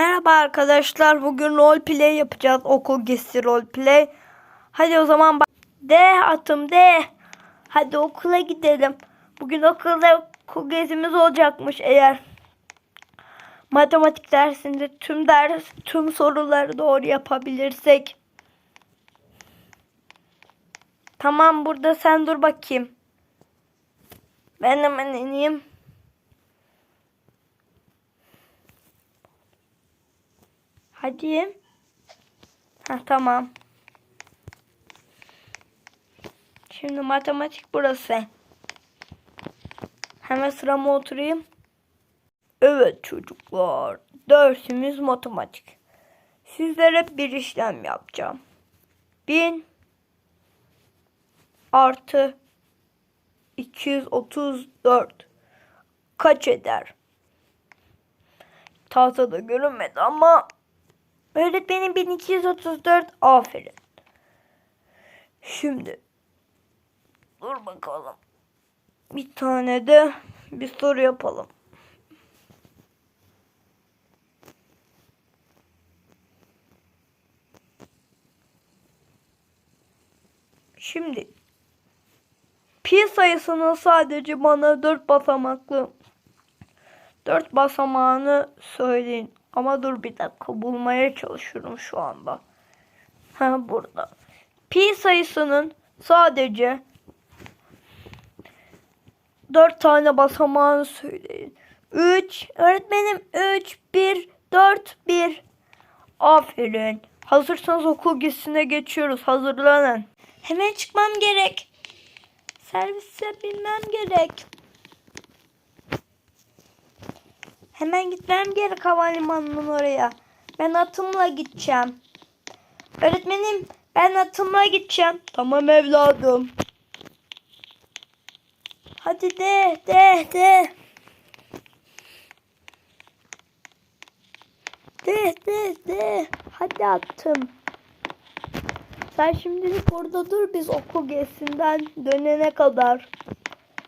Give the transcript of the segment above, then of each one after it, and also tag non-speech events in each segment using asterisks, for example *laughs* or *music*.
Merhaba arkadaşlar. Bugün roleplay yapacağız. Okul gezisi roleplay. Hadi o zaman. De atım de. Hadi okula gidelim. Bugün okulda okul gezimiz olacakmış eğer matematik dersinde tüm ders tüm soruları doğru yapabilirsek. Tamam burada sen dur bakayım. Ben hemen ineyim. Hadi. Ha tamam. Şimdi matematik burası. Hemen sırama oturayım. Evet çocuklar. Dersimiz matematik. Sizlere bir işlem yapacağım. Bin artı 234 kaç eder? Tahtada görünmedi ama öğretmenim 1234 aferin. Şimdi dur bakalım. Bir tane de bir soru yapalım. Şimdi pi sayısının sadece bana 4 basamaklı 4 basamağını söyleyin. Ama dur bir dakika bulmaya çalışıyorum şu anda. Ha burada. Pi sayısının sadece 4 tane basamağını söyleyin. 3 öğretmenim 3 1 4 1 Aferin. Hazırsanız okul gezisine geçiyoruz. Hazırlanın. Hemen çıkmam gerek. Servise binmem gerek. Hemen gitmem gerek havalimanının oraya. Ben atımla gideceğim. Öğretmenim ben atımla gideceğim. Tamam evladım. Hadi de de de. De de de. Hadi attım. Sen şimdilik orada dur biz okul gezisinden dönene kadar.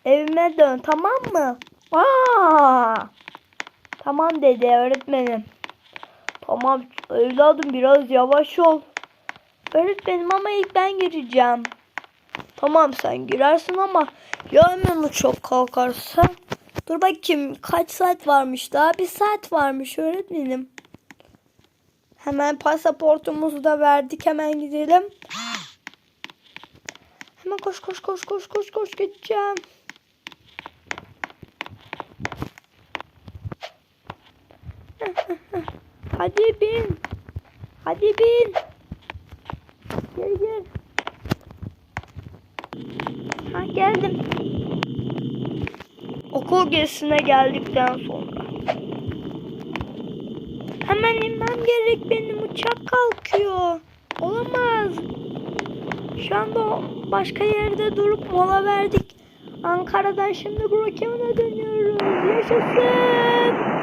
Evime dön tamam mı? Aa! Tamam dedi öğretmenim. Tamam evladım biraz yavaş ol. Öğretmenim ama ilk ben gireceğim. Tamam sen girersin ama ya hemen uçak kalkarsa. Dur bakayım kaç saat varmış daha bir saat varmış öğretmenim. Hemen pasaportumuzu da verdik hemen gidelim. Hemen koş koş koş koş koş koş gideceğim. Hadi bin. Hadi bin. Gel gel. Ha geldim. Okul gezisine geldikten sonra. Hemen inmem gerek benim uçak kalkıyor. Olamaz. Şu anda başka yerde durup mola verdik. Ankara'dan şimdi Brookhaven'a dönüyoruz. Yaşasın.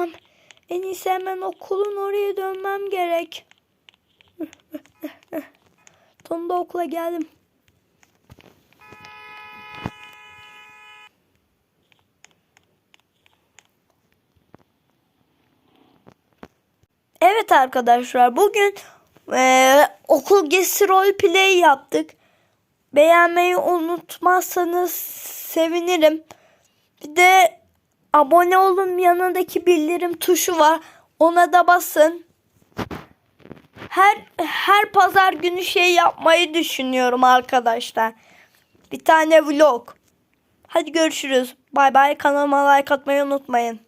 Tamam. En iyisi hemen okulun oraya dönmem gerek. *laughs* Sonunda okula geldim. Evet arkadaşlar bugün eee, okul gezisi roleplay yaptık. Beğenmeyi unutmazsanız sevinirim. Bir de abone olun yanındaki bildirim tuşu var. Ona da basın. Her her pazar günü şey yapmayı düşünüyorum arkadaşlar. Bir tane vlog. Hadi görüşürüz. Bay bay. Kanalıma like atmayı unutmayın.